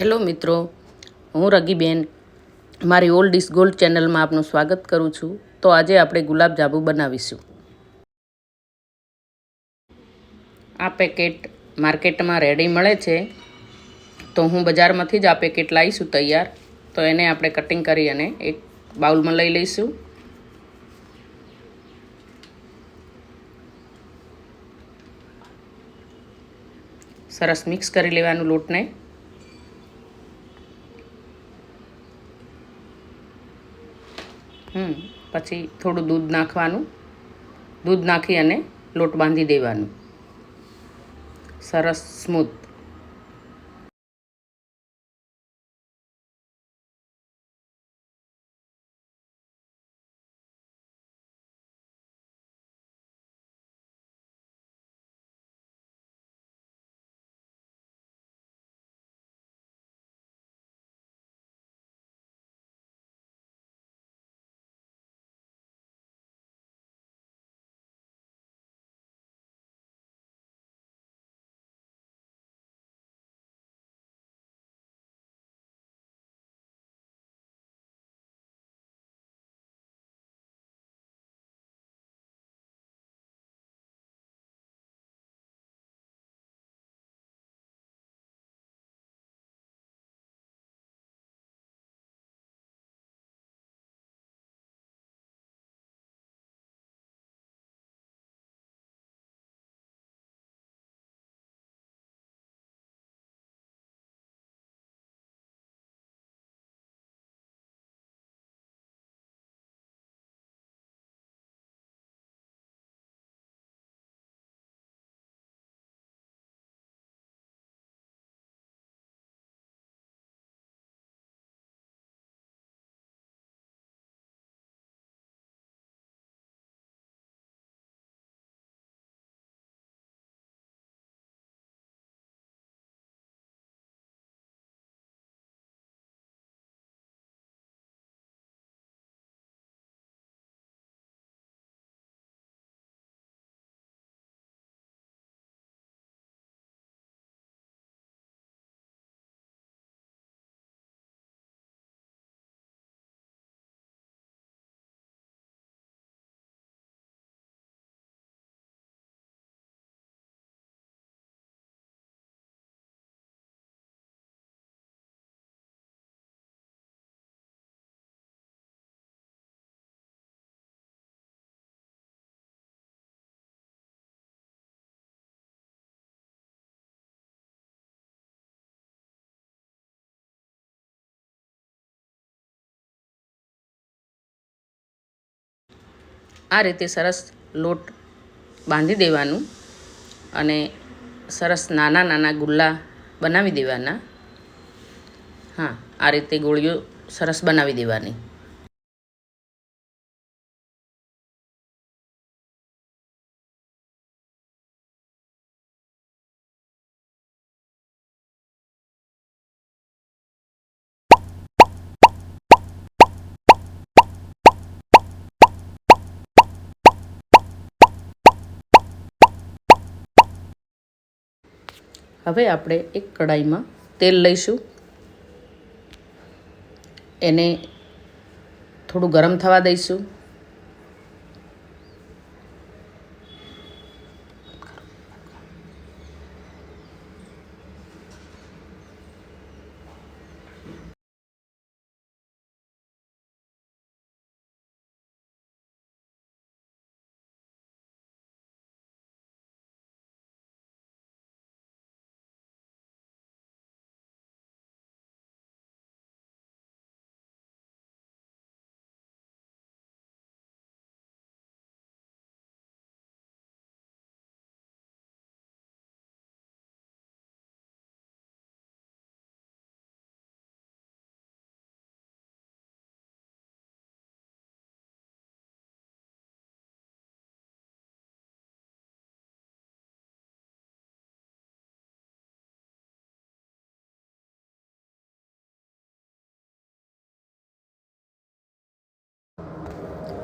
Hello મિત્રો, હું રગીબેન. મારી ઓલ્ડ ઇઝ ગોલ્ડ ચેનલમાં આપનું સ્વાગત કરું છું. તો આજે આપણે ગુલાબજાંબુ બનાવીશું. આ પેકેટ માર્કેટમાં રેડી મળે છે. તો હું બજારમાંથી જ આ પેકેટ લાવીશું તૈયાર. તો એને આપણે કટિંગ કરી અને એક બાઉલમાં લઈ લઈશું. સરસ મિક્સ કરી લેવાનું લોટને. હમ પછી થોડું દૂધ નાખવાનું. દૂધ નાખી અને લોટ બાંધી દેવાનું. સરસ સ્મૂથ. આ રીતે સરસ લોટ બાંધી દેવાનું અને સરસ નાના નાના ગુલ્લા બનાવી દેવાના. હા, આ રીતે ગોળીઓ સરસ બનાવી દેવાની. હવે આપણે એક કડાઈમાં તેલ લઈશું. એને થોડું ગરમ થવા દઈશું.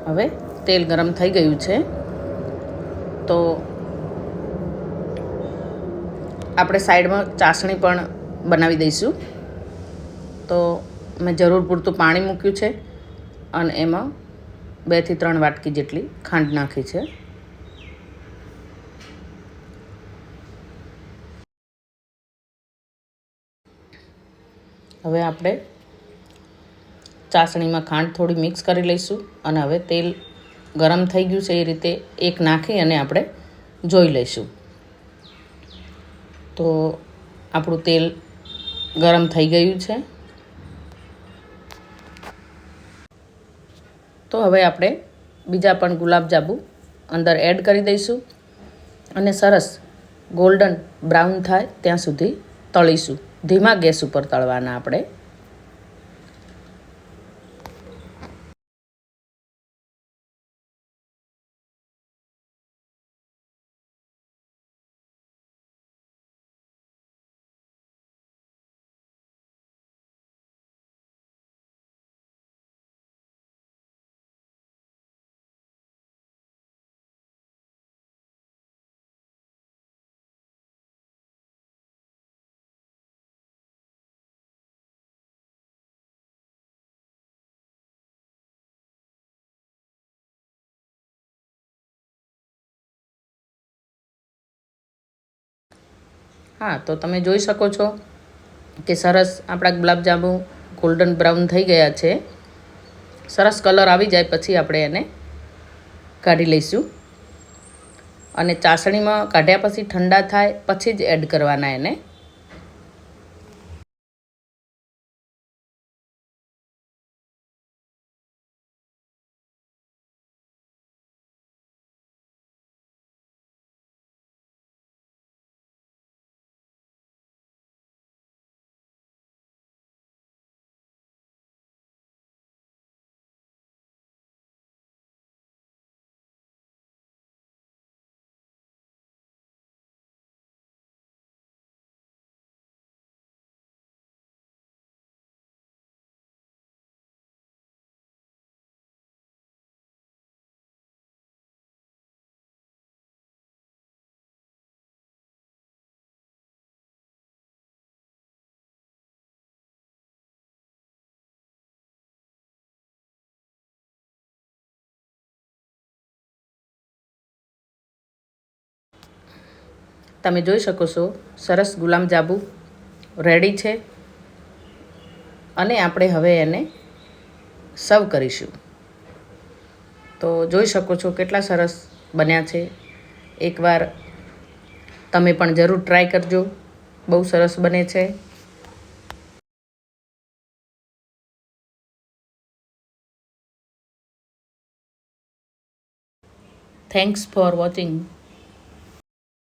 હવે તેલ ગરમ થઈ ગયું છે. તો આપણે સાઈડમાં ચાસણી પણ બનાવી દઈશું. તો મેં જરૂર પૂરતું પાણી મૂક્યું છે અને એમાં બેથી ત્રણ વાટકી જેટલી ખાંડ નાખી છે. હવે આપણે ચાસણીમાં ખાંડ થોડી મિક્સ કરી લઈશું અને હવે તેલ ગરમ થઈ ગયું છે એ રીતે એક નાખી અને આપણે જોઈ લઈશું. તો આપણું તેલ ગરમ થઈ ગયું છે. તો હવે આપણે બીજા પણ ગુલાબજાંબુ અંદર એડ કરી દઈશું અને સરસ ગોલ્ડન બ્રાઉન થાય ત્યાં સુધી તળીશું. ધીમા ગેસ ઉપર તળવાના આપણે. હા, તો તમે જોઈ શકો છો કે સરસ આપણા ગુલાબજાંબુ ગોલ્ડન બ્રાઉન થઈ ગયા છે. સરસ કલર આવી જાય પછી આપણે એને કાઢી લઈશું. અને ચાસણીમાં કાઢ્યા પછી ઠંડા થાય, પછી જ એડ કરવાના એને. તમે જોઈ શકો છો, સરસ ગુલાબજાંબુ રેડી છે. અને આપણે હવે એને સર્વ કરીશું. તો જોઈ શકો છો કેટલા સરસ બન્યા છે. એકવાર તમે પણ જરૂર ટ્રાય કરજો, બહુ સરસ બને છે. Thanks for watching